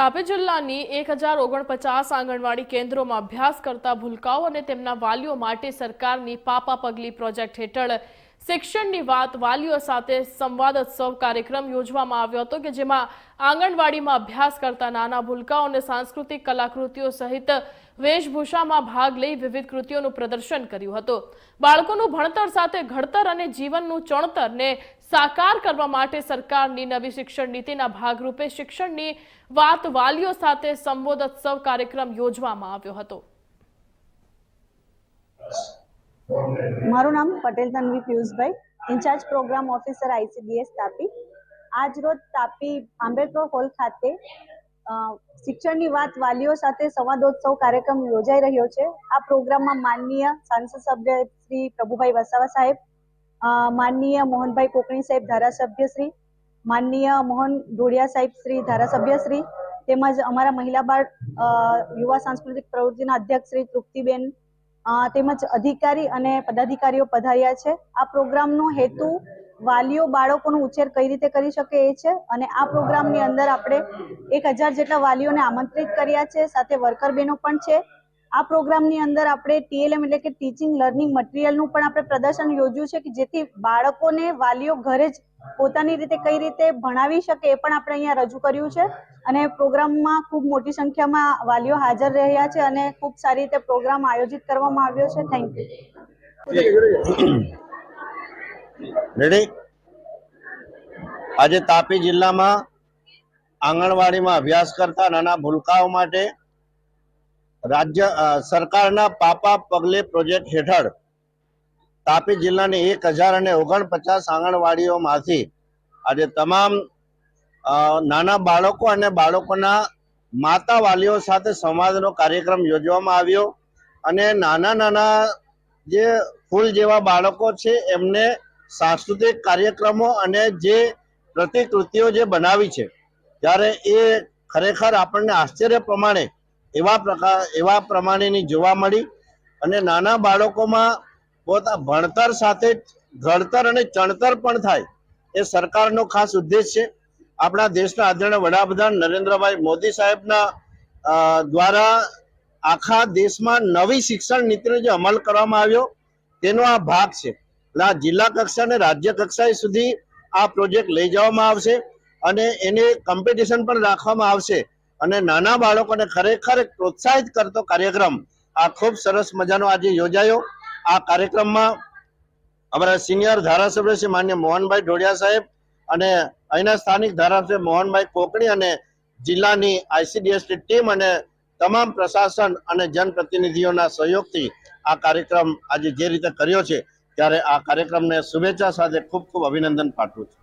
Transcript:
તાપી જિલ્લાની એક હજાર ઓગણપચાસ આંગણવાડી કેન્દ્રોમાં અભ્યાસ કરતા ભૂલકાઓ અને તેમના વાલીઓ માટે સરકારની પાપા પગલી પ્રોજેક્ટ હેઠળ શિક્ષણની વાત વાલીઓ સાથે સંવાદોત્સવ કાર્યક્રમ યોજવામાં આવ્યો હતો કે જેમાં આંગણવાડીમાં અભ્યાસ કરતા નાના ભૂલકાઓ અને સાંસ્કૃતિક કલાકૃતિઓ સહિત વેશભૂષામાં ભાગ લઈ વિવિધ કૃતિઓનું પ્રદર્શન કર્યું હતું. બાળકોનું ભણતર સાથે ઘડતર અને જીવનનું ચણતરને સાકાર કરવા માટે સરકારની નવી શિક્ષણ નીતિના ભાગરૂપે શિક્ષણની વાત વાલીઓ સાથે સંબોધોત્સવ કાર્યક્રમ યોજવામાં આવ્યો હતો. મારું નામ Patel Tanvi Piyushbhai, incharge program officer ICDS Tapi. આજ રોજ તાપી આંબેડકર હોલ ખાતે શિક્ષણની વાત વાલીઓ સાથે સંવાદોત્સવ કાર્યક્રમ યોજાઈ રહ્યો છે. આ પ્રોગ્રામમાં માનનીય સાંસદ સભ્ય શ્રી પ્રભુભાઈ વસાવા સાહેબ માનનીય મોહનભાઈ કોકણી સાહેબ ધારાસભ્ય શ્રી, માનનીય મોહન ઢોડિયા સાહેબ શ્રી ધારાસભ્ય શ્રી, તેમજ અમારા મહિલા બાળ યુવા સાંસ્કૃતિક પ્રવૃત્તિના અધ્યક્ષ શ્રી તૃપ્તિબેન તેમજ અધિકારી અને પદાધિકારીઓ પધાર્યા છે. આ પ્રોગ્રામનો હેતુ વાલીઓ, બાળકોનો ઉછેર કઈ રીતે કરી શકે એ છે અને આ પ્રોગ્રામની અંદર આપણે એક હજાર જેટલા વાલીઓને આમંત્રિત કર્યા છે. સાથે વર્કર બહેનો પણ છે. આ પ્રોગ્રામની અંદર આપણે ટીએલએમ એટલે કે ટીચિંગ લર્નિંગ મટીરિયલનું પણ આપણે પ્રદર્શન યોજ્યું છે કે જેથી બાળકોને વાલીઓ ઘરે જ પોતાની રીતે કઈ રીતે ભણાવી શકે એ પણ આપણે અહીંયા રજૂ કર્યું છે. અને પ્રોગ્રામમાં ખૂબ મોટી સંખ્યામાં વાલીઓ હાજર રહ્યા છે અને ખૂબ સારી રીતે પ્રોગ્રામ આયોજિત કરવામાં આવ્યો છે. થેન્ક યુ રેડી આજે તાપી જિલ્લામાં આંગણવાડીમાં અભ્યાસ કરતા નાના ભૂલકાઓ માટે રાજ્ય સરકારના પાપા પગલે પ્રોજેક્ટ હેઠળ તાપી જિલ્લાની એક હજાર અને ઓગણપચાસ આંગણવાડીઓમાંથી આજે તમામ નાના બાળકો અને બાળકોના માતા વાલીઓ સાથે સંવાદનો કાર્યક્રમ યોજવામાં આવ્યો અને નાના નાના જે ફૂલ જેવા બાળકો છે એમને સાંસ્કૃતિક કાર્યક્રમો અને જે પ્રતિકૃતિઓ જે બનાવી છે, ત્યારે એ ખરેખર આપણને આશ્ચર્ય પ્રમાણે એવા પ્રકાર, એવા પ્રમાણેની જોવા મળી અને નાના બાળકોમાં પોતા ભણતર સાથે ઘડતર અને ચણતર પણ થાય એ સરકારનો ખાસ ઉદ્દેશ છે. આપણા દેશના આદરણીય વડાપ્રધાન નરેન્દ્રભાઈ મોદી સાહેબના દ્વારા આખા દેશમાં નવી શિક્ષણ નીતિનો જે અમલ કરવામાં આવ્યો તેનો આ ભાગ છે. એટલે આ જિલ્લા કક્ષા અને રાજ્ય કક્ષાએ સુધી આ પ્રોજેક્ટ લઈ જવામાં આવશે અને એને કોમ્પિટિશન પણ રાખવામાં આવશે. અને નાના બાળકોને ખરેખર પ્રોત્સાહિત કરતો કાર્યક્રમ. આ ખૂબ સરસ મજાનો આજે યોજાયો. આ કાર્યક્રમમાં અમારા સિનિયર ધારાસભ્ય શ્રી માન્ય મોહનભાઈ ઢોડિયા સાહેબ અને અહીંના સ્થાનિક ધારાસભ્ય મોહનભાઈ કોકણી અને જિલ્લાની આઈસીડીએસની ટીમ અને તમામ પ્રશાસન અને જનપ્રતિનિધિઓના સહયોગથી આ કાર્યક્રમ આજે જે રીતે કર્યો છે, ત્યારે આ કાર્યક્રમને શુભેચ્છા સાથે ખૂબ ખૂબ અભિનંદન પાઠવું છું.